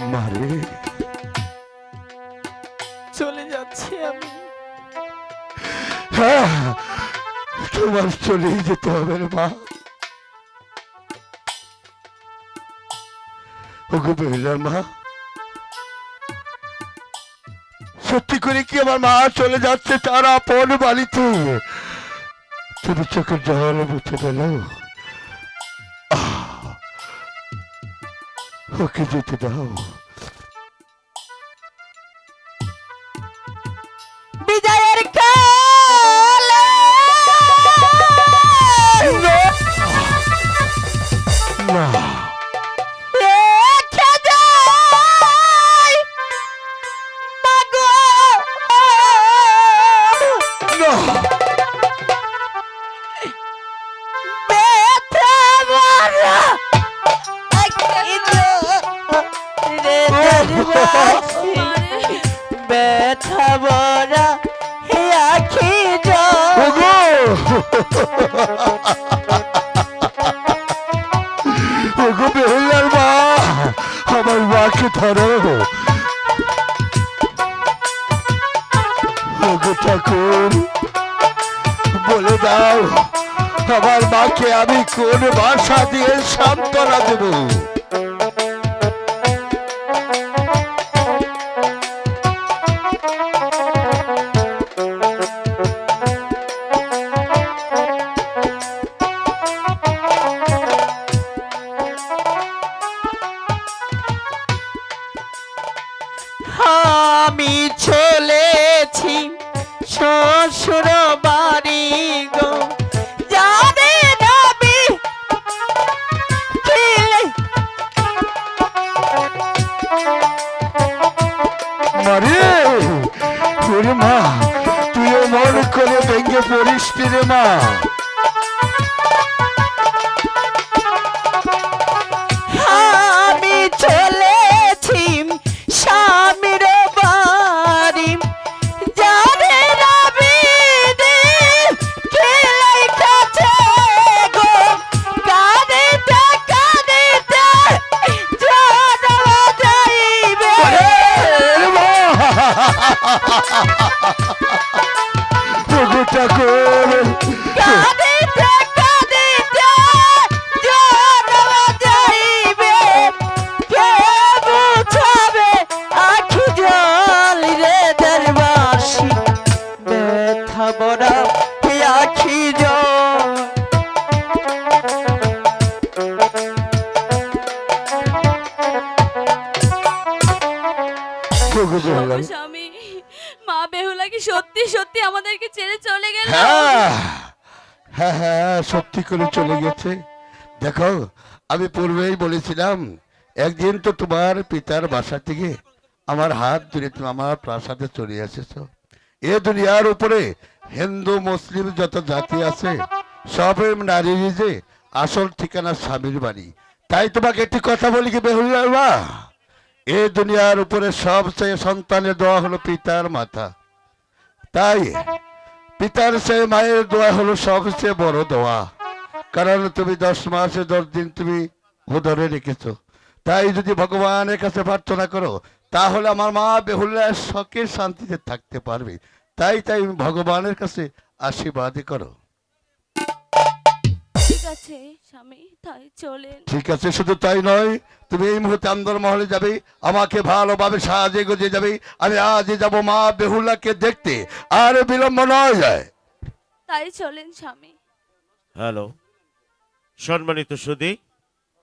মারে চলে যাচ্ছি আমি। হ্যাঁ তোমার চলেই যেতে হবে মা। ওকে বেহিলার মা। সত্যি করে কি আমার মা চলে যাচ্ছে তার আপন বাড়িতে? তুমি চোখের জল মুছে পেল ওকে যেতে দাও। বিজয়ের কালে না। রেখে ব্যথা আমার মাকে ধরো। ঠাকুর, বলে দাও, আমার মাকে আমি কোন ভাষা দিয়ে সান্ত্বনা দেব? শ্বশুর বাড়ি গো যাবে নবী মারে ওরে মা তুই মন করে ভেঙে পড়িস মা। ওগো ঠাকুর বেহুলা স্বামী মা বেহুলা কি সত্যি সত্যি আমাদেরকে ছেড়ে চলে গেল? হ্যাঁ। হ্যাঁ হ্যাঁ সত্যি করে চলে গেছে। দেখো আমি পূর্বেই বলেছিলাম একদিন তো তোমার পিতার বাসা থেকে আমার হাত ধরে তুমি আমার প্রাসাদে চলে এসেছ। এ দুনিয়ার উপরে হিন্দু মুসলিম যত জাতি আছে সবের নারীর যে আসল ঠিকানা স্বামীর বাড়ি। তাই তোমাকে একটি কথা বলি কি বেহুল্লা এ দুনিয়ার উপরে সবচেয়ে সন্তানের দোয়া হলো পিতার মাথা। তাই পিতার সে মায়ের দোয়া হলো সবচেয়ে বড় দোয়া। কারণ তুমি দশ মাসে দশ দিন তুমি উদরে রেখেছো। তাই যদি ভগবানের কাছে প্রার্থনা করো, তাহলে আমার মা বেহুল্লা শখের শান্তিতে থাকতে পারবে। তাই তাই ভগবানের কাছে আশীর্বাদ করো। আছে স্বামী তাই চলেন। ঠিক আছে শুধু তাই নয় তুমি এই মুহূর্তে আন্দর মহলে যাবে আমাকে ভালোভাবে সাহায্যে গুজে যাবে আমি আজ যাব মা বেহুলাকে দেখতে আর বিলম্ব নয়। যায় তাই চলেন স্বামী। হ্যালো সম্মানিত সুদী